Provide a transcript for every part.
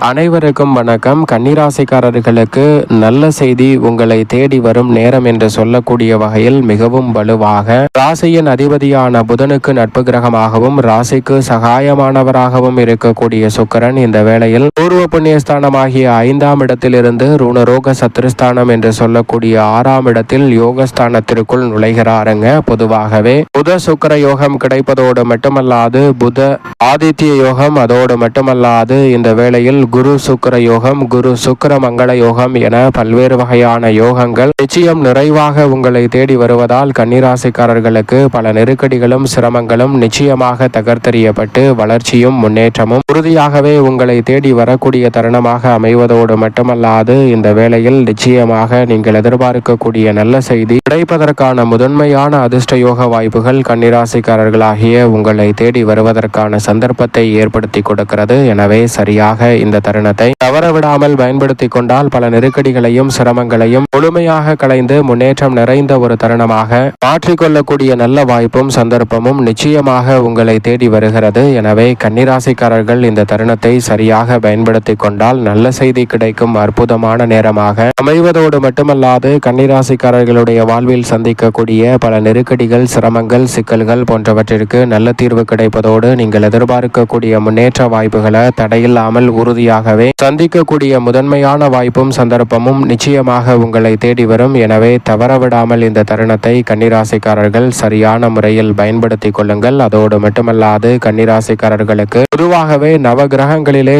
அனைவருக்கும் வணக்கம். கன்னிராசிக்காரர்களுக்கு நல்ல செய்தி உங்களை தேடி வரும் நேரம் என்று சொல்லக்கூடிய வகையில் மிகவும் வலுவாக ராசியின் அதிபதியான புதனுக்கு நட்பு கிரகமாகவும் ராசிக்கு சகாயமானவராகவும் இருக்கக்கூடிய சுக்கரன் இந்த வேளையில் பூர்வ புண்ணியஸ்தானமாகிய ஐந்தாம் இடத்திலிருந்து ருணரோக சத்ருஸ்தானம் என்று சொல்லக்கூடிய ஆறாம் இடத்தில் யோகஸ்தானத்திற்குள் நுழைகிறாருங்க. பொதுவாகவே புத சுக்கர யோகம் கிடைப்பதோடு மட்டுமல்லாது புத ஆதித்ய யோகம் அதோடு மட்டுமல்லாது இந்த வேளையில் குரு சுக்கர யோகம் குரு சுக்கர மங்கள யோகம் என பல்வேறு வகையான யோகங்கள் நிச்சயம் நிறைவாக உங்களை தேடி வருவதால் கன்னிராசிக்காரர்களுக்கு பல நெருக்கடிகளும் சிரமங்களும் நிச்சயமாக தகர்த்தெறியப்பட்டு வளர்ச்சியும் முன்னேற்றமும் உறுதியாகவே உங்களை தேடி வர வரக்கூடிய தருணமாக அமைவதோடு மட்டுமல்லாது இந்த வேளையில் நிச்சயமாக நீங்கள் எதிர்பார்க்கக்கூடிய நல்ல செய்தி கிடைப்பதற்கான முதன்மையான அதிர்ஷ்ட யோக வாய்ப்புகள் கன்னிராசிக்காரர்களாகிய உங்களை தேடி வருவதற்கான சந்தர்ப்பத்தை ஏற்படுத்தி கொடுக்கிறது. எனவே சரியாக இந்த தருணத்தை தவறவிடாமல் பயன்படுத்தி கொண்டால் பல நெருக்கடிகளையும் சிரமங்களையும் முழுமையாக கலைந்து முன்னேற்றம் நிறைந்த ஒரு தருணமாக மாற்றிக்கொள்ளக்கூடிய நல்ல வாய்ப்பும் சந்தர்ப்பமும் நிச்சயமாக உங்களை தேடி வருகிறது. எனவே கன்னிராசிக்காரர்கள் இந்த தருணத்தை சரியாக பயன்படுத்தி கொண்டால் நல்ல செய்தி கிடைக்கும் அற்புதமான நேரமாக. அமைவதோடு மட்டுமல்லாது கன்னிராசிக்காரர்களுடைய வாழ்வில் சந்திக்கக்கூடிய பல நெருக்கடிகள் சிரமங்கள் சிக்கல்கள் போன்றவற்றிற்கு நல்ல தீர்வு கிடைப்பதோடு நீங்கள் எதிர்பார்க்கக்கூடிய முன்னேற்ற வாய்ப்புகளை தடையில்லாமல் உறுதியாகவே சந்திக்கக்கூடிய முதன்மையான வாய்ப்பும் சந்தர்ப்பமும் நிச்சயமாக உங்களை தேடி வரும். எனவே தவறவிடாமல் இந்த தருணத்தை கன்னிராசிக்காரர்கள் சரியான முறையில் பயன்படுத்தி கொள்ளுங்கள். அதோடு மட்டுமல்லாது கன்னிராசிக்காரர்களுக்கு பொதுவாகவே நவ கிரகங்களிலே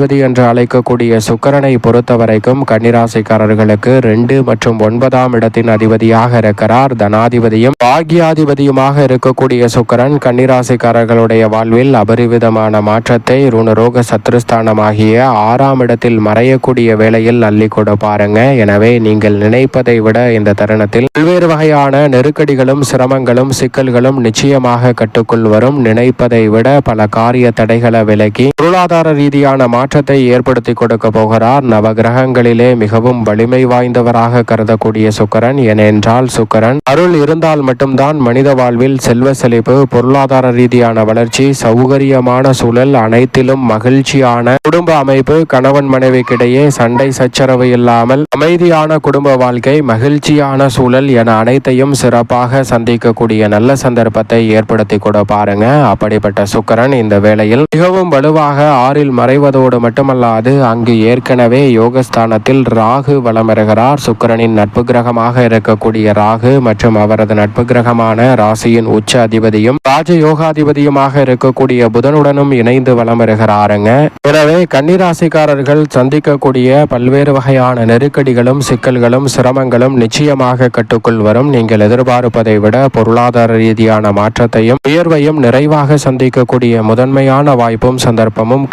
அதிபதி என்று அழைக்கக்கூடிய சுக்கரனை பொறுத்த வரைக்கும் கன்னிராசிக்காரர்களுக்கு ரெண்டு மற்றும் ஒன்பதாம் இடத்தின் அதிபதியாக இருக்கிறார். தனாதிபதியும் பாக்யாதிபதியுமாக இருக்கக்கூடிய சுக்கரன் கன்னிராசிக்காரர்களுடைய வாழ்வில் அபரிவிதமான மாற்றத்தை ருணரோக சத்ருஸ்தானமாகிய ஆறாம் இடத்தில் மறையக்கூடிய வேளையில் அள்ளி கொடு பாருங்க. எனவே நீங்கள் நினைப்பதை விட இந்த தருணத்தில் பல்வேறு வகையான நெருக்கடிகளும் சிரமங்களும் சிக்கல்களும் நிச்சயமாக கட்டுக்குள் வரும். நினைப்பதை விட பல காரிய தடைகளை விலக்கி பொருளாதார ரீதியான மாற்ற மாற்றத்தை ஏற்படுத்தி கொடுக்க போகிறார். நவ கிரகங்களிலே மிகவும் வலிமை வாய்ந்தவராக கருதக்கூடிய சுக்கரன் ஏனென்றால் சுக்கரன் அருள் இருந்தால் மட்டும்தான் மனித வாழ்வில் செல்வ செழிப்பு பொருளாதார ரீதியான வளர்ச்சி சௌகரியமான சூழல் அனைத்திலும் மகிழ்ச்சியான குடும்ப அமைப்பு கணவன் மனைவிக்கிடையே சண்டை சச்சரவு இல்லாமல் அமைதியான குடும்ப வாழ்க்கை மகிழ்ச்சியான சூழல் என அனைத்தையும் சிறப்பாக சந்திக்கக்கூடிய நல்ல சந்தர்ப்பத்தை ஏற்படுத்தி கூட பாருங்க. அப்படிப்பட்ட சுக்கரன் இந்த வேளையில் மிகவும் வலுவாக ஆறில் மறைவதோடு மட்டுமல்லாது அங்கு ஏற்கனவே யோகஸ்தானத்தில் ராகு வளமிருகிறார். சுக்கரனின் நட்பு கிரகமாக இருக்கக்கூடிய ராகு மற்றும் அவரது நட்பு கிரகமான ராசியின் உச்ச அதிபதியும் ராஜ யோகாதிபதியுமாக இருக்கக்கூடிய புதனுடனும் இணைந்து வளமிருகிறாருங்க. எனவே கன்னிராசிக்காரர்கள் சந்திக்கக்கூடிய பல்வேறு வகையான நெருக்கடிகளும் சிக்கல்களும் சிரமங்களும் நிச்சயமாக கட்டுக்குள் வரும். நீங்கள் எதிர்பார்ப்பதை விட பொருளாதார ரீதியான மாற்றத்தையும் உயர்வையும் நிறைவாக சந்திக்கக்கூடிய முதன்மையான வாய்ப்பும் சந்தர்ப்பமும்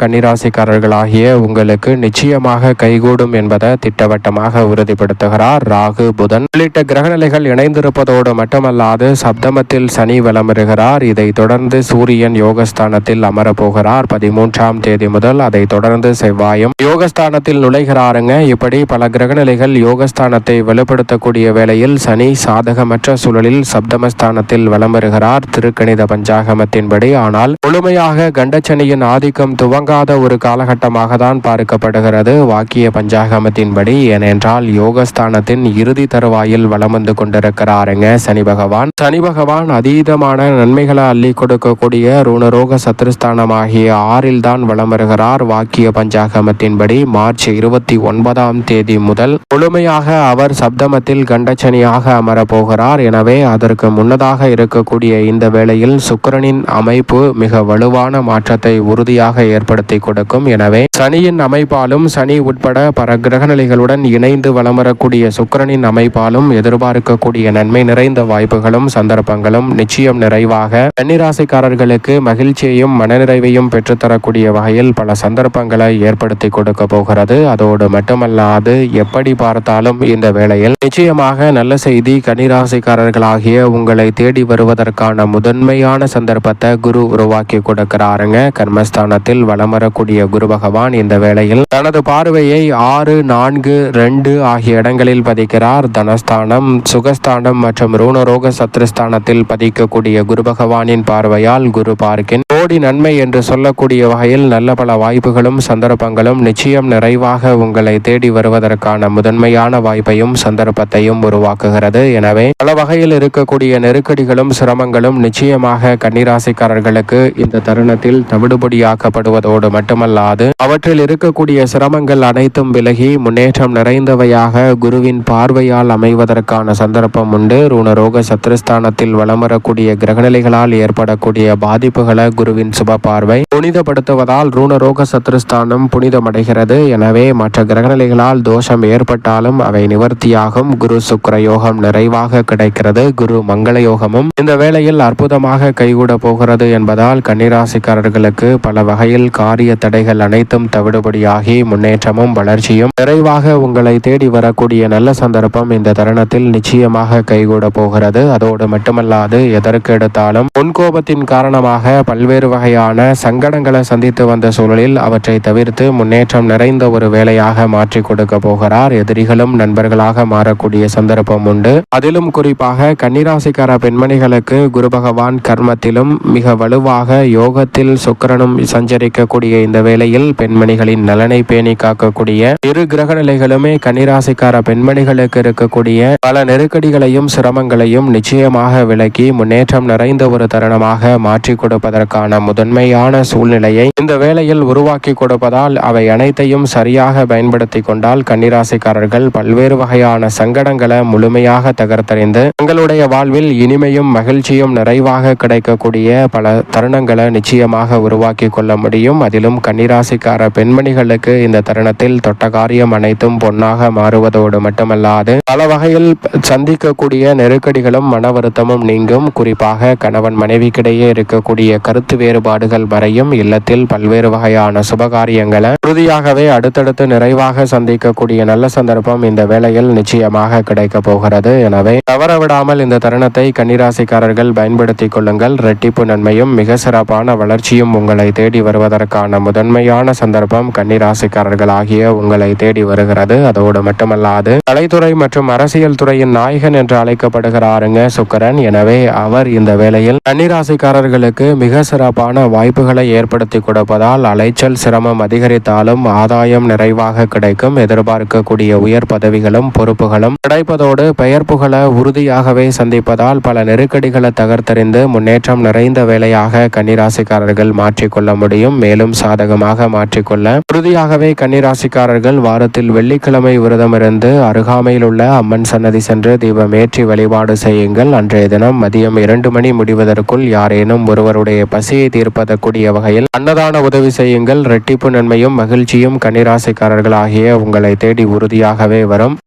கன்னிராசிக்காரர்களாகிய உங்களுக்கு நிச்சயமாக கைகூடும் என்பதை திட்டவட்டமாக உறுதிப்படுத்துகிறார் ராகு புதன். உள்ளிட்ட கிரகநிலைகள் இணைந்திருப்பதோடு மட்டுமல்லாது சப்தமத்தில் சனி வலமிருகிறார் இதைத் தொடர்ந்து சூரியன் யோகஸ்தானத்தில் அமரப்போகிறார். பதிமூன்றாம் தேதி முதல் அதை தொடர்ந்து செவ்வாயும் யோகஸ்தானத்தில் நுழைகிறாருங்க. இப்படி பல கிரகநிலைகள் யோகஸ்தானத்தை வலுப்படுத்தக்கூடிய வேளையில் சனி சாதகமற்ற சூழலில் சப்தமஸ்தானத்தில் வலம் வருகிறார் திருக்கணித பஞ்சாகமத்தின்படி ஆனால் முழுமையாக கண்டச்சனியின் ஆதிக்கம் துவங்காத ஒரு காலகட்டமாக தான் பார்க்கப்படுகிறது. வாக்கிய பஞ்சாகமத்தின்படி ஏனென்றால் யோகஸ்தானத்தின் இறுதி தருவாயில் வலம் வந்து கொண்டிருக்கிறாருங்க சனி பகவான். சனி பகவான் அதீதமான நன்மைகளை அள்ளி கொடுக்கக்கூடிய ருணரோக சத்ருஸ்தானமாகிய ஆறில் தான் வலம் வருகிறார் வாக்கிய பஞ்சாகமத்தின்படி மார்ச் இருபத்தி ஒன்பதாம் தேதி முதல் முழுமையாக அவர் சப்தமத்தில் கண்டச்சனியாக அமரப் போகிறார் எனவே அதற்கு முன்னதாக இருக்கக்கூடிய இந்த வேளையில் சுக்கிரனின் அமைப்பு மிக வலுவான மாற்றத்தை உறுதியாக ஏற்படுத்தி கொடுக்கும் என எனவே சனியின் அமைப்பாலும் சனி உட்பட பல கிரகநிலைகளுடன் இணைந்து வலம் வரக்கூடிய சுக்கரனின் அமைப்பாலும் எதிர்பார்க்கக்கூடிய நன்மை நிறைந்த வாய்ப்புகளும் சந்தர்ப்பங்களும் நிச்சயம் நிறைவாக கன்னிராசிக்காரர்களுக்கு மகிழ்ச்சியையும் மனநிறைவையும் பெற்றுத்தரக்கூடிய வகையில் பல சந்தர்ப்பங்களை ஏற்படுத்தி கொடுக்க போகிறது. அதோடு மட்டுமல்லாது எப்படி பார்த்தாலும் இந்த வேளையில் நிச்சயமாக நல்ல செய்தி கன்னிராசிக்காரர்களாகிய உங்களை தேடி வருவதற்கான முதன்மையான சந்தர்ப்பத்தை குரு உருவாக்கி கொடுக்கிறாருங்க. கர்மஸ்தானத்தில் வலம் வரக்கூடிய குரு பகவான் இந்த வேளையில் தனது பார்வையை ஆறு நான்கு ரெண்டு ஆகிய இடங்களில் பதிக்கிறார். தனஸ்தானம் சுகஸ்தானம் மற்றும் ரூணரோக சத்ருஸ்தானத்தில் பதிக்கக்கூடிய குரு பகவானின் பார்வையால் குரு பார்க்கின் கோடி நன்மை என்று சொல்லக்கூடிய வகையில் நல்ல பல வாய்ப்புகளும் சந்தர்ப்பங்களும் நிச்சயம் நிறைவாக உங்களை தேடி வருவதற்கான முதன்மையான வாய்ப்பையும் சந்தர்ப்பத்தையும் உருவாக்குகிறது. எனவே பல வகையில் இருக்கக்கூடிய நெருக்கடிகளும் சிரமங்களும் நிச்சயமாக கன்னிராசிக்காரர்களுக்கு இந்த தருணத்தில் தவிடுபடியாக்கப்படுவதோடு மட்டுமல்லாது அவற்றில் இருக்கக்கூடிய சிரமங்கள் அனைத்தும் விலகி முன்னேற்றம் நிறைந்தவையாக குருவின் பார்வையால் அமைவதற்கான சந்தர்ப்பம் உண்டு. ருணரோக சத்ருஸ்தானத்தில் வலம் வரக்கூடிய கிரகநிலைகளால் ஏற்படக்கூடிய பாதிப்புகளை குருவின் சுப பார்வை புனிதப்படுத்துவதால் ருணரோக சத்ருஸ்தானம் புனிதமடைகிறது. எனவே மற்ற கிரகநிலைகளால் தோஷம் ஏற்பட்டாலும் அவை நிவர்த்தியாகும். குரு சுக்கர யோகம் நிறைவாக கிடைக்கிறது. குரு மங்கள யோகமும் இந்த வேளையில் அற்புதமாக கைகூட போகிறது என்பதால் கன்னிராசிக்காரர்களுக்கு பல வகையில் காரிய தடைகள் அனைத்தும் தவிடுபடியாகி முன்னேற்றமும் வளர்ச்சியும் நிறைவாக உங்களை தேடி வரக்கூடிய நல்ல சந்தர்ப்பம் இந்த தருணத்தில் நிச்சயமாக கைகூட போகிறது. அதோடு மட்டுமல்லாது எதற்கு எடுத்தாலும் முன்கோபத்தின் காரணமாக பல்வேறு வகையான சங்கடங்களை சந்தித்து வந்த சூழலில் அவற்றை தவிர்த்து முன்னேற்றம் நிறைந்த ஒரு வேலையாக மாற்றி கொடுக்க போகிறார். எதிரிகளும் நண்பர்களாக மாறக்கூடிய சந்தர்ப்பம் உண்டு. அதிலும் குறிப்பாக கன்னிராசிக்கார பெண்மணிகளுக்கு குரு பகவான் கர்மத்திலும் மிக வலுவாக யோகத்தில் சுக்கரனும் சஞ்சரிக்கக்கூடிய இந்த வேளையில் பெண்மணிகளின் நலனை பேணி காக்கக்கூடிய இரு கிரக நிலைகளுமே கன்னிராசிக்கார பெண்மணிகளுக்கு இருக்கக்கூடிய பல நெருக்கடிகளையும் சிரமங்களையும் நிச்சயமாக விலக்கி முன்னேற்றம் நிறைந்த ஒரு தருணமாக மாற்றி கொடுப்பதற்கான முதன்மையான சூழ்நிலையை இந்த வேளையில் உருவாக்கி கொடுப்பதால் அவை அனைத்தையும் சரியாக பயன்படுத்தி கொண்டால் கன்னிராசிக்காரர்கள் பல்வேறு வகையான சங்கடங்களை முழுமையாக தகர்த்தறிந்து தங்களுடைய வாழ்வில் இனிமையும் மகிழ்ச்சியும் நிறைவாக கிடைக்கக்கூடிய பல தருணங்களை நிச்சயமாக உருவாக்கி கொள்ள முடியும். அதிலும் கன்னிராசி ராசிக்கார பெண்மணிகளுக்கு இந்த தருணத்தில் தொட்ட காரியம் அனைத்தும் பொன்னாக மாறுவதோடு மட்டுமல்லாது பல வகையில் சந்திக்கக்கூடிய நெருக்கடிகளும் மன வருத்தமும் நீங்கும். குறிப்பாக கணவன் மனைவிக்கிடையே இருக்கக்கூடிய கருத்து வேறுபாடுகள் வரையும் இல்லத்தில் பல்வேறு வகையான சுபகாரியங்களை உறுதியாகவே அடுத்தடுத்து நிறைவாக சந்திக்கக்கூடிய நல்ல சந்தர்ப்பம் இந்த வேளையில் நிச்சயமாக கிடைக்க போகிறது. எனவே தவறவிடாமல் இந்த தருணத்தை கன்னிராசிக்காரர்கள் பயன்படுத்திக் கொள்ளுங்கள். ரெட்டிப்பு நன்மையும் மிக சிறப்பான வளர்ச்சியும் உங்களை தேடி வருவதற்கான முதன்மையான சந்தர்ப்பம் கன்னிராசிக்காரர்கள் ஆகிய உங்களை தேடி வருகிறது. அதோடு மட்டுமல்லாது கலைத்துறை மற்றும் அரசியல் துறையின் நாயகன் என்று அழைக்கப்படுகிறாருங்க சுக்கரன். எனவே அவர் இந்த வேளையில் கன்னிராசிக்காரர்களுக்கு மிக சிறப்பான வாய்ப்புகளை ஏற்படுத்தி கொடுப்பதால் அலைச்சல் சிரமம் அதிகரித்தாலும் ஆதாயம் நிறைவாக கிடைக்கும். எதிர்பார்க்கக்கூடிய உயர் பதவிகளும் பொறுப்புகளும் கிடைப்பதோடு பெயர் புகழ உறுதியாகவே சந்திப்பதால் பல நெருக்கடிகளை தகர்த்தறிந்து முன்னேற்றம் நிறைந்த வேலையாக கன்னிராசிக்காரர்கள் மாற்றிக்கொள்ள முடியும். மேலும் சாதகமாக மாற்றிக்கொள்ள உறுதியாகவே கன்னிராசிக்காரர்கள் வாரத்தில் வெள்ளிக்கிழமை விரதமிருந்து அருகாமையில் உள்ள அம்மன் சன்னதி சென்று தீபமேற்றி வழிபாடு செய்யுங்கள். அன்றைய தினம் மதியம் இரண்டு மணி முடிவதற்குள் யாரேனும் ஒருவருடைய பசியை தீர்ப்பதற்குரிய வகையில் அன்னதான உதவி செய்யுங்கள். ரெட்டிப்பு நன்மையும் மகிழ்ச்சியும் கன்னிராசிக்காரர்கள் ஆகிய உங்களை தேடி உறுதியாகவே வரும்.